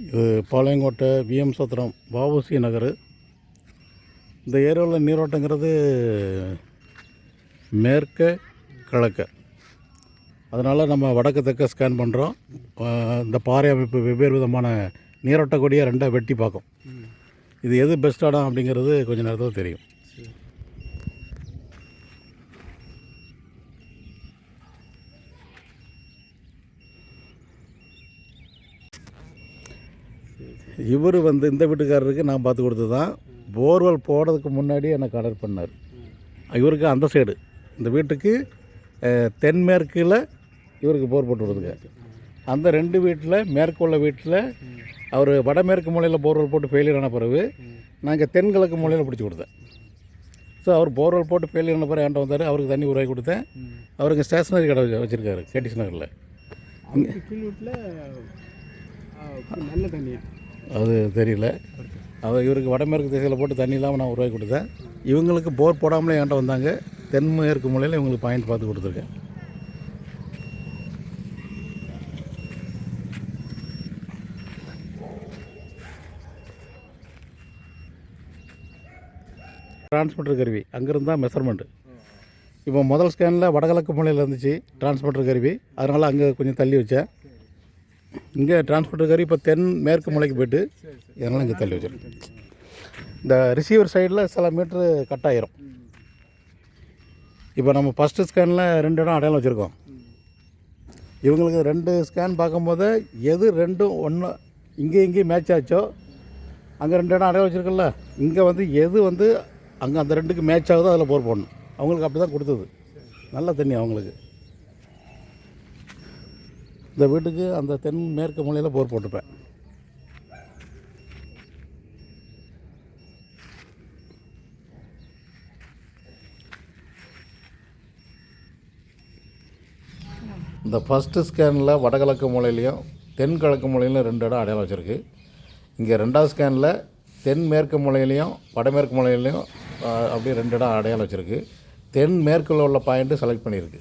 இது பாளையங்கோட்டை விஎம் சத்திரம் வஉசி நகர். இந்த ஏரியாவில் நீரோட்டங்கிறது மேற்க கிழக்க. அதனால் நம்ம வடக்கு தெற்க ஸ்கேன் பண்ணுறோம் இந்த பாறை அமைப்பு வெவ்வேறு விதமான நீரோட்ட கொடியை ரெண்டாக வெட்டி பார்க்கும். இது எது பெஸ்ட் இடம் அப்படிங்கிறது கொஞ்ச நேரத்தில் தெரியும். இவர் வந்து இந்த வீட்டுக்காரருக்கு நான் பார்த்து கொடுத்து தான் போர்வெல் போடுறதுக்கு முன்னாடி என்னை கடல் பண்ணார். இவருக்கு அந்த சைடு இந்த வீட்டுக்கு தென்மேற்கில் இவருக்கு போர் போட்டு விடுதுங்க அந்த ரெண்டு வீட்டில் மேற்கு உள்ள வீட்டில் அவர் வடமேற்கு மூலையில் போர்வெல் போட்டு ஃபெயிலியர் ஆன பிறகு நாங்கள் தென்கிழக்கு மூலையில் பிடிச்சி கொடுத்தேன். ஸோ அவர் போர்வெல் போட்டு ஃபெயிலியர் ஆன பிறகு என்கிட்ட வந்தார் அவருக்கு தண்ணி உருவாக்கி கொடுத்தேன். அவருக்கு ஸ்டேஷனரி கடை வச்சுருக்காரு வச்சிருக்காரு கேடிஸ் நகரில் நல்ல தண்ணியா அது தெரியல. அவர் இவருக்கு வடமேற்கு திசையில் போட்டு தண்ணி இல்லாமல் நான் உருவாக்கி கொடுத்தேன். இவங்களுக்கு போர் போடாமலே என்கிட்ட வந்தாங்க. தென்மேற்கு மூலையில் இவங்களுக்கு பாயிண்ட் பார்த்து கொடுத்துருக்கேன். டிரான்ஸ்மிட்டர் கருவி. அங்கேருந்து தான் மெஷர்மெண்ட்டு இப்போ முதல் ஸ்கேனில் வடகிழக்கு மூலையில் இருந்துச்சு. டிரான்ஸ்மிட்டர் கருவி. அதனால் அங்கே கொஞ்சம் தள்ளி வச்சேன். இங்கே டிரான்ஸ்போர்ட் கருவி இப்போ தென் மேற்கு மூலைக்கு போயிட்டு இதனால் இங்கே தள்ளி வச்சிருக்கேன் இந்த ரிசீவர் சைடில் சில மீட்ரு கட் ஆகிரும் இப்போ நம்ம ஃபஸ்ட்டு ஸ்கேனில் ரெண்டு இடம் அடையாளம் வச்சுருக்கோம். இவங்களுக்கு ரெண்டு ஸ்கேன் பார்க்கும்போது எது ரெண்டும் ஒன்று இங்கே இங்கேயும் மேட்ச் ஆச்சோ அங்கே ரெண்டு இடம் அடையாளம் வச்சுருக்கல இங்கே வந்து எது வந்து அங்கே அந்த ரெண்டுக்கு மேட்ச் ஆகுதோ அதில் போர் போடணும். அவங்களுக்கு அப்படி தான் கொடுத்தது. நல்ல தண்ணி அவங்களுக்கு. இந்த வீட்டுக்கு அந்த தென் மேற்கு மூலையில் போர் போட்டுப்பேன் இந்த ஃபஸ்ட்டு ஸ்கேனில் வடகிழக்கு மூலையிலையும் தென்கிழக்கு மூலையிலையும் ரெண்டு இடம் அடையாளம் வச்சுருக்கு. இங்கே ரெண்டாவது ஸ்கேனில் தென் மேற்கு மூலையிலையும் வடமேற்கு மூலையிலையும் அப்படியே ரெண்டு இடம் அடையாளம் வச்சுருக்கு. தென் மேற்கில் உள்ள பாயிண்ட்டு செலக்ட் பண்ணியிருக்கு.